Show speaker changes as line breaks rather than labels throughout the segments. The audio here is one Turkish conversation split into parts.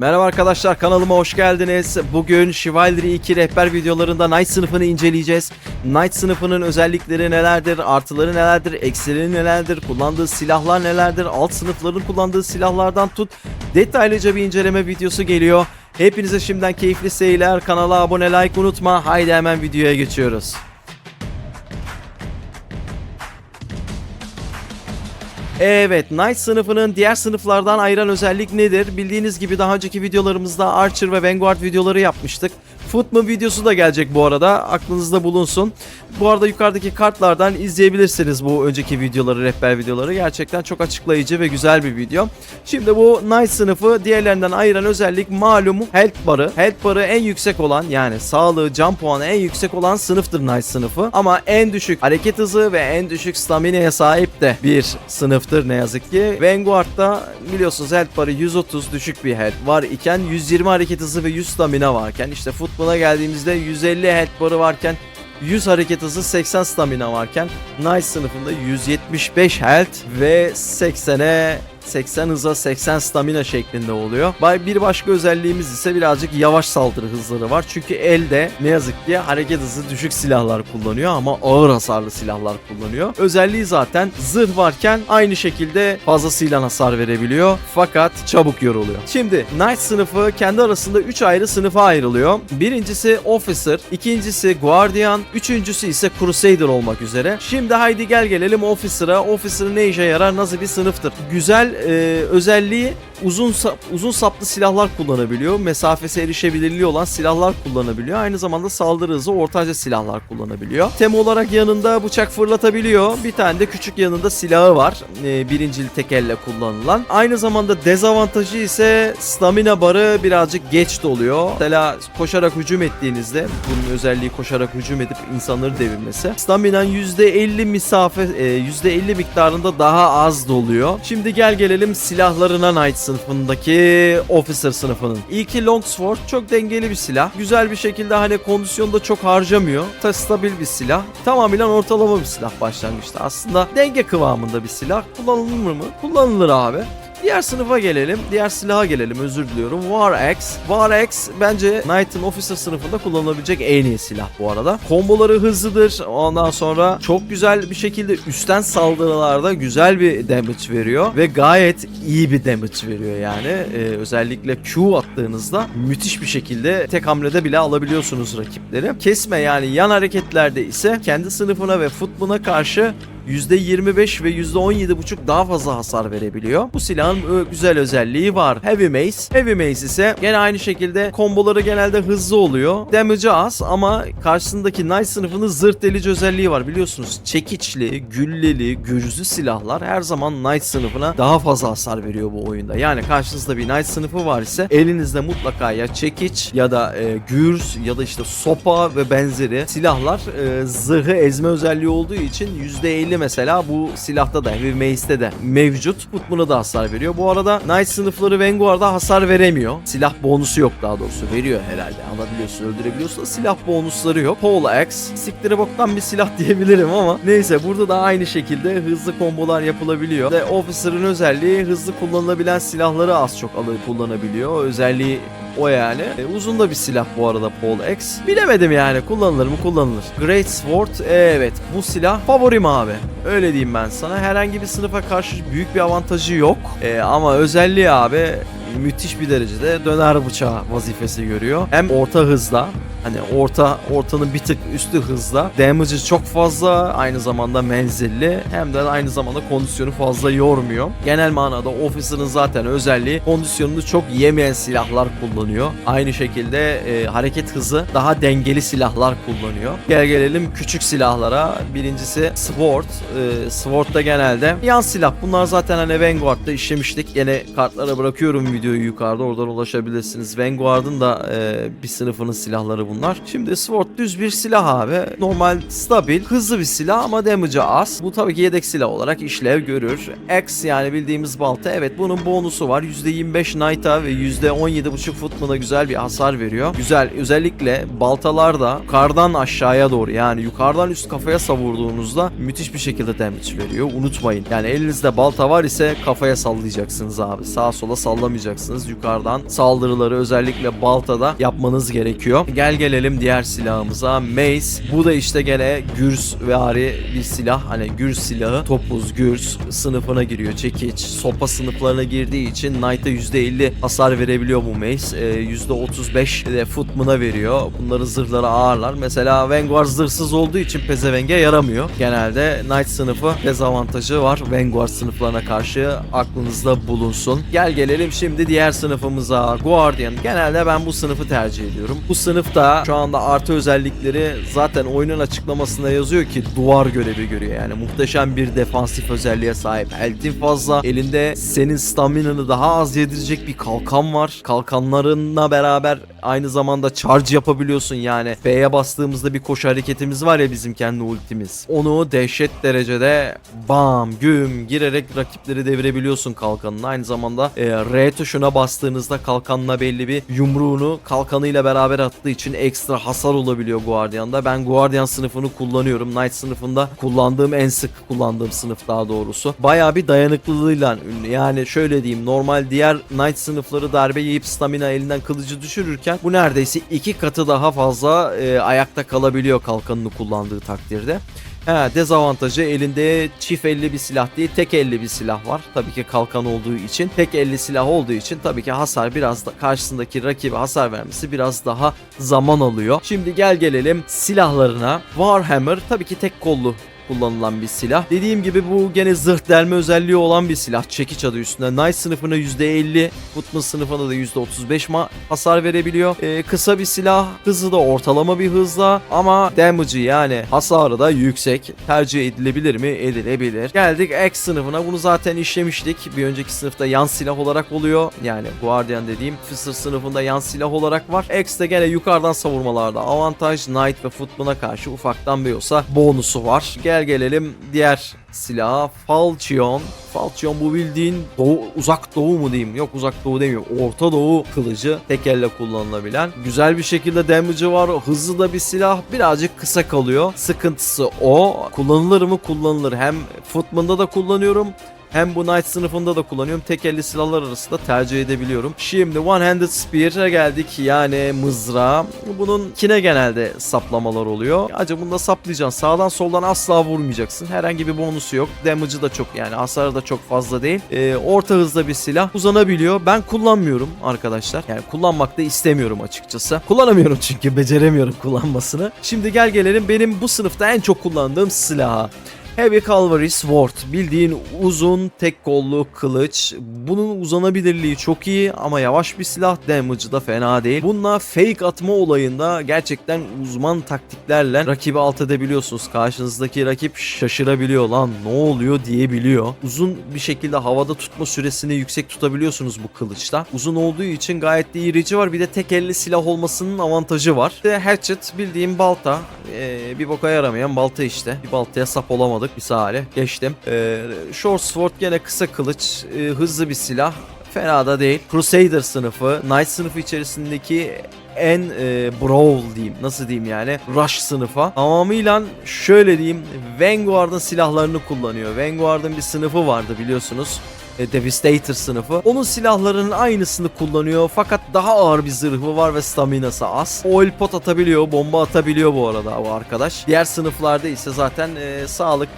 Merhaba arkadaşlar kanalıma hoş geldiniz. Bugün Chivalry 2 rehber videolarında Knight sınıfını inceleyeceğiz. Knight sınıfının özellikleri nelerdir, artıları nelerdir, eksileri nelerdir, kullandığı silahlar nelerdir, alt sınıfların kullandığı silahlardan tut detaylıca bir inceleme videosu geliyor. Hepinize şimdiden keyifli seyirler. Kanala abone like unutma. Haydi hemen videoya geçiyoruz. Evet, Knight sınıfının diğer sınıflardan ayıran özellik nedir? Bildiğiniz gibi daha önceki videolarımızda Archer ve Vanguard videoları yapmıştık. Footman videosu da gelecek bu arada. Aklınızda bulunsun. Bu arada yukarıdaki kartlardan izleyebilirsiniz bu önceki videoları, rehber videoları. Gerçekten çok açıklayıcı ve güzel bir video. Şimdi bu Knight sınıfı diğerlerinden ayıran özellik malumu health barı. Health barı en yüksek olan yani sağlığı, can puanı en yüksek olan sınıftır Knight sınıfı. Ama en düşük hareket hızı ve en düşük stamina'ya sahip de bir sınıftır ne yazık ki. Vanguard'da biliyorsunuz health barı 130 düşük bir health var iken 120 hareket hızı ve 100 stamina varken işte Footman'a geldiğimizde 150 health barı varken 100 hareket hızı 80 stamina varken Knight sınıfında 175 health ve 80'e 80 hıza 80 stamina şeklinde oluyor. Bir başka özelliğimiz ise birazcık yavaş saldırı hızları var. Çünkü elde ne yazık ki hareket hızı düşük silahlar kullanıyor ama ağır hasarlı silahlar kullanıyor. Özelliği zaten zırh varken aynı şekilde fazlasıyla hasar verebiliyor fakat çabuk yoruluyor. Şimdi Knight sınıfı kendi arasında 3 ayrı sınıfa ayrılıyor. Birincisi Officer, ikincisi Guardian, üçüncüsü ise Crusader olmak üzere. Şimdi haydi gel gelelim Officer'a. Officer ne işe yarar, nasıl bir sınıftır? Güzel e, özelliği uzun uzun saplı silahlar kullanabiliyor. Mesafesi erişebilirliği olan silahlar kullanabiliyor. Aynı zamanda saldırı hızı ortaca silahlar kullanabiliyor. Tem olarak yanında bıçak fırlatabiliyor. Bir tane de küçük yanında silahı var. E, birincil tek elle kullanılan. Aynı zamanda dezavantajı ise stamina barı birazcık geç doluyor. Mesela koşarak hücum ettiğinizde bunun özelliği koşarak hücum edip insanları devirmesi. Staminan %50 mesafe e, %50 miktarında daha az doluyor. Şimdi gel gelelim silahlarına Knight sınıfındaki Officer sınıfının. İlki Longsword çok dengeli bir silah. Güzel bir şekilde hani kondisyonda çok harcamıyor. Ta stabil bir silah. Tamamen ortalama bir silah başlangıçta. Aslında denge kıvamında bir silah. Kullanılır mı? Kullanılır abi. Diğer sınıfa gelelim. Diğer silaha gelelim. Özür diliyorum. War Axe. War Axe bence Knight'ın Officer sınıfında kullanılabilecek en iyi silah bu arada. Komboları hızlıdır. Ondan sonra çok güzel bir şekilde üstten saldırılarda güzel bir damage veriyor. Ve gayet iyi bir damage veriyor yani. Ee, özellikle Q attığınızda müthiş bir şekilde tek hamlede bile alabiliyorsunuz rakipleri. Kesme yani yan hareketlerde ise kendi sınıfına ve futbuna karşı %25 ve %17,5 daha fazla hasar verebiliyor. Bu silahın güzel özelliği var. Heavy Mace. Heavy Mace ise gene aynı şekilde komboları genelde hızlı oluyor. Damage'ı az ama karşısındaki Knight sınıfının zırt delici özelliği var. Biliyorsunuz çekiçli, gülleli, gürzlü silahlar her zaman Knight sınıfına daha fazla hasar veriyor bu oyunda. Yani karşınızda bir Knight sınıfı var ise elinizde mutlaka ya çekiç ya da e, gürz ya da işte sopa ve benzeri silahlar e, zırhı ezme özelliği olduğu için %50 mesela bu silahta da Heavy Mace'de de mevcut. Buna da hasar veriyor. Bu arada Knight sınıfları Vanguard'a hasar veremiyor. Silah bonusu yok daha doğrusu. Veriyor herhalde. Alabiliyorsun, öldürebiliyorsun silah bonusları yok. Pole Axe. Siktire boktan bir silah diyebilirim ama neyse burada da aynı şekilde hızlı kombolar yapılabiliyor. Ve Officer'ın özelliği hızlı kullanılabilen silahları az çok alıp kullanabiliyor. Özelliği o yani. E, uzun da bir silah bu arada Paul X. Bilemedim yani kullanılır mı kullanılır. Great Sword evet bu silah favorim abi. Öyle diyeyim ben sana. Herhangi bir sınıfa karşı büyük bir avantajı yok. E, ama özelliği abi müthiş bir derecede döner bıçağı vazifesi görüyor. Hem orta hızla hani orta ortanın bir tık üstü hızla damage'ı çok fazla aynı zamanda menzilli hem de aynı zamanda kondisyonu fazla yormuyor. Genel manada Officer'ın zaten özelliği kondisyonunu çok yemeyen silahlar kullanıyor. Aynı şekilde e, hareket hızı daha dengeli silahlar kullanıyor. Gel gelelim küçük silahlara. Birincisi Sword. E, Sword'da genelde yan silah. Bunlar zaten hani Vanguard'da işlemiştik. Yine kartlara bırakıyorum videoyu yukarıda. Oradan ulaşabilirsiniz. Vanguard'ın da e, bir sınıfının silahları bunlar. Şimdi Sword düz bir silah abi. Normal stabil, hızlı bir silah ama damage'ı az. Bu tabii ki yedek silah olarak işlev görür. X yani bildiğimiz balta. Evet bunun bonusu var. %25 Knight'a ve %17.5 Footman'a güzel bir hasar veriyor. Güzel. Özellikle baltalarda kardan aşağıya doğru yani yukarıdan üst kafaya savurduğunuzda müthiş bir şekilde damage veriyor. Unutmayın. Yani elinizde balta var ise kafaya sallayacaksınız abi. Sağa sola sallamayacaksınız. Yapacaksınız. Yukarıdan saldırıları özellikle baltada yapmanız gerekiyor. Gel gelelim diğer silahımıza. Mace. Bu da işte gene gürs vari bir silah. Hani gürs silahı. Topuz, gürs sınıfına giriyor. Çekiç, sopa sınıflarına girdiği için Knight'a %50 hasar verebiliyor bu Mace. Ee, %35 de footman'a veriyor. Bunların zırhları ağırlar. Mesela Vanguard zırhsız olduğu için pezevenge yaramıyor. Genelde Knight sınıfı dezavantajı var Vanguard sınıflarına karşı aklınızda bulunsun. Gel gelelim şimdi diğer sınıfımıza. Guardian. Genelde ben bu sınıfı tercih ediyorum. Bu sınıfta şu anda artı özellikleri zaten oyunun açıklamasında yazıyor ki duvar görevi görüyor. Yani muhteşem bir defansif özelliğe sahip. Eltin fazla. Elinde senin staminanı daha az yedirecek bir kalkan var. Kalkanlarınla beraber aynı zamanda charge yapabiliyorsun yani. F'ye bastığımızda bir koşu hareketimiz var ya bizim kendi ultimiz. Onu dehşet derecede bam güm girerek rakipleri devirebiliyorsun kalkanın. Aynı zamanda e, R tuşuna bastığınızda kalkanla belli bir yumruğunu kalkanıyla beraber attığı için ekstra hasar olabiliyor Guardian'da. Ben Guardian sınıfını kullanıyorum. Knight sınıfında kullandığım en sık kullandığım sınıf daha doğrusu. Bayağı bir dayanıklılığıyla ünlü. Yani şöyle diyeyim normal diğer Knight sınıfları darbe yiyip stamina elinden kılıcı düşürürken bu neredeyse iki katı daha fazla e, ayakta kalabiliyor kalkanını kullandığı takdirde. He, dezavantajı elinde çift elli bir silah değil tek elli bir silah var. Tabii ki kalkan olduğu için tek elli silah olduğu için tabii ki hasar biraz da karşısındaki rakibe hasar vermesi biraz daha zaman alıyor. Şimdi gel gelelim silahlarına. Warhammer tabii ki tek kollu kullanılan bir silah. Dediğim gibi bu gene zırh delme özelliği olan bir silah. Çekiç adı üstünde. Knight sınıfına %50, Footman sınıfına da %35 ma hasar verebiliyor. Ee, kısa bir silah. Hızı da ortalama bir hızla ama damage'ı yani hasarı da yüksek. Tercih edilebilir mi? Edilebilir. Geldik X sınıfına. Bunu zaten işlemiştik. Bir önceki sınıfta yan silah olarak oluyor. Yani Guardian dediğim Officer sınıfında yan silah olarak var. X de gene yukarıdan savurmalarda avantaj. Knight ve Footman'a karşı ufaktan bir olsa bonusu var. Gel gelelim diğer silaha Falchion. Falchion bu bildiğin doğu, uzak doğu mu diyeyim? Yok uzak doğu demiyorum. Orta doğu kılıcı tek elle kullanılabilen. Güzel bir şekilde damage'ı var. Hızlı da bir silah. Birazcık kısa kalıyor. Sıkıntısı o. Kullanılır mı? Kullanılır. Hem Footman'da da kullanıyorum. Hem bu Knight sınıfında da kullanıyorum. Tek elli silahlar arasında tercih edebiliyorum. Şimdi One Handed Spear'e geldik. Yani mızrağa. Bunun kine genelde saplamalar oluyor. Acaba bunda saplayacaksın. Sağdan soldan asla vurmayacaksın. Herhangi bir bonusu yok. Damage'ı da çok yani hasarı da çok fazla değil. Ee, orta hızda bir silah. Uzanabiliyor. Ben kullanmıyorum arkadaşlar. Yani kullanmak da istemiyorum açıkçası. Kullanamıyorum çünkü beceremiyorum kullanmasını. Şimdi gel gelelim benim bu sınıfta en çok kullandığım silaha. Heavy Cavalry Sword bildiğin uzun tek kollu kılıç. Bunun uzanabilirliği çok iyi ama yavaş bir silah damage'ı da fena değil. Bununla fake atma olayında gerçekten uzman taktiklerle rakibi alt edebiliyorsunuz. Karşınızdaki rakip şaşırabiliyor lan ne oluyor diyebiliyor. Uzun bir şekilde havada tutma süresini yüksek tutabiliyorsunuz bu kılıçta. Uzun olduğu için gayet de irici var. Bir de tek elli silah olmasının avantajı var. Bir de hatchet bildiğim balta. Ee, bir boka yaramayan balta işte. Bir baltaya sap olamadık bir sahale. Geçtim. Ee, short sword gene kısa kılıç. ee, hızlı bir silah. Fena da değil. Crusader sınıfı, Knight sınıfı içerisindeki en e, brawl diyeyim. Nasıl diyeyim yani? Rush sınıfa. Tamamıyla şöyle diyeyim. Vanguard'ın silahlarını kullanıyor. Vanguard'ın bir sınıfı vardı biliyorsunuz. E, Devastator sınıfı. Onun silahlarının aynısını kullanıyor fakat daha ağır bir zırhı var ve staminası az. Oil pot atabiliyor, bomba atabiliyor bu arada bu arkadaş. Diğer sınıflarda ise zaten e, sağlık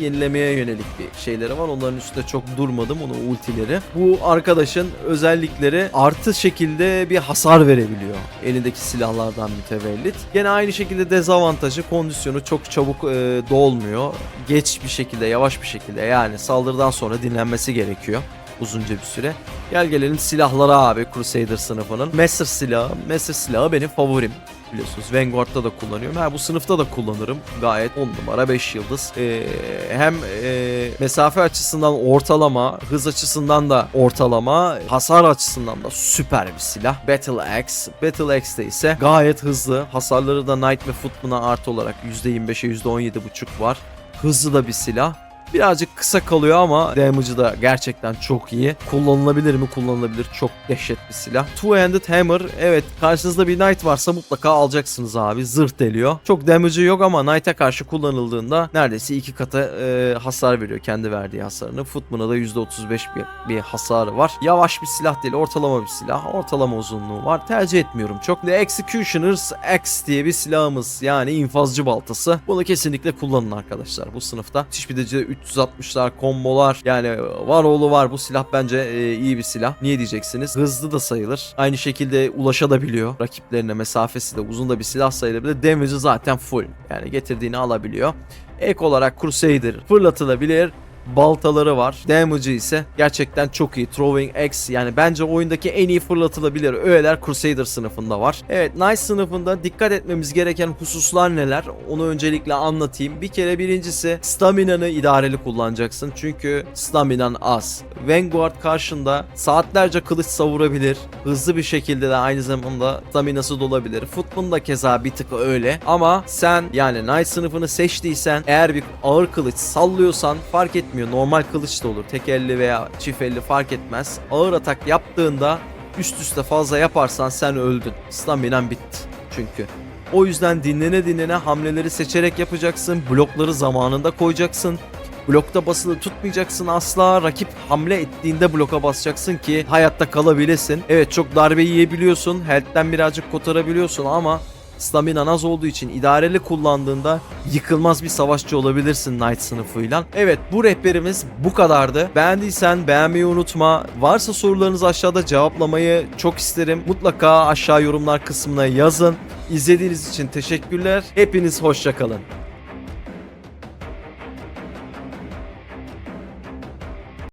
yenilemeye yönelik bir şeyleri var. Onların üstünde çok durmadım onun ultileri. Bu arkadaşın özellikleri artı şekilde bir hasar verebiliyor. Elindeki silahlardan mütevellit. Gene aynı şekilde dezavantajı kondisyonu çok çabuk e, dolmuyor. Geç bir şekilde, yavaş bir şekilde yani saldırıdan sonra dinlenmesi gerekiyor uzunca bir süre. Gel gelelim silahlara abi Crusader sınıfının. Master silahı. Master silahı benim favorim biliyorsunuz. Vanguard'da da kullanıyorum. Ha bu sınıfta da kullanırım. Gayet 10 numara 5 yıldız. Ee, hem e, mesafe açısından ortalama, hız açısından da ortalama, hasar açısından da süper bir silah. Battle Axe. Battle Axe'de ise gayet hızlı. Hasarları da Knight ve Footman'a artı olarak %25'e %17.5 var. Hızlı da bir silah. Birazcık kısa kalıyor ama damage'ı da gerçekten çok iyi. Kullanılabilir mi? Kullanılabilir. Çok dehşet bir silah. Two-handed hammer. Evet karşınızda bir knight varsa mutlaka alacaksınız abi. Zırh deliyor. Çok damage'ı yok ama knight'a karşı kullanıldığında neredeyse iki katı e, hasar veriyor kendi verdiği hasarını. Footman'a da %35 bir, bir hasarı var. Yavaş bir silah değil. Ortalama bir silah. Ortalama uzunluğu var. Tercih etmiyorum çok. The Executioner's Axe diye bir silahımız. Yani infazcı baltası. Bunu kesinlikle kullanın arkadaşlar bu sınıfta. Müthiş bir de 360'lar, kombolar. Yani var oğlu var. Bu silah bence e, iyi bir silah. Niye diyeceksiniz? Hızlı da sayılır. Aynı şekilde ulaşabiliyor. Rakiplerine mesafesi de uzun da bir silah sayılabilir. Damage'ı zaten full. Yani getirdiğini alabiliyor. Ek olarak Crusader fırlatılabilir baltaları var. Damage'ı ise gerçekten çok iyi. Throwing X yani bence oyundaki en iyi fırlatılabilir öğeler Crusader sınıfında var. Evet Nice sınıfında dikkat etmemiz gereken hususlar neler? Onu öncelikle anlatayım. Bir kere birincisi staminanı idareli kullanacaksın. Çünkü staminan az. Vanguard karşında saatlerce kılıç savurabilir. Hızlı bir şekilde de aynı zamanda staminası dolabilir. Footman da keza bir tık öyle. Ama sen yani Knight sınıfını seçtiysen eğer bir ağır kılıç sallıyorsan fark etmiyor. Normal kılıç da olur. Tek elli veya çift elli fark etmez. Ağır atak yaptığında üst üste fazla yaparsan sen öldün. Staminan bitti çünkü. O yüzden dinlene dinlene hamleleri seçerek yapacaksın. Blokları zamanında koyacaksın. Blokta basılı tutmayacaksın asla. Rakip hamle ettiğinde bloka basacaksın ki hayatta kalabilesin. Evet çok darbe yiyebiliyorsun. Health'ten birazcık kotarabiliyorsun ama Staminan az olduğu için idareli kullandığında yıkılmaz bir savaşçı olabilirsin Knight sınıfıyla. Evet bu rehberimiz bu kadardı. Beğendiysen beğenmeyi unutma. Varsa sorularınızı aşağıda cevaplamayı çok isterim. Mutlaka aşağı yorumlar kısmına yazın. İzlediğiniz için teşekkürler. Hepiniz hoşçakalın.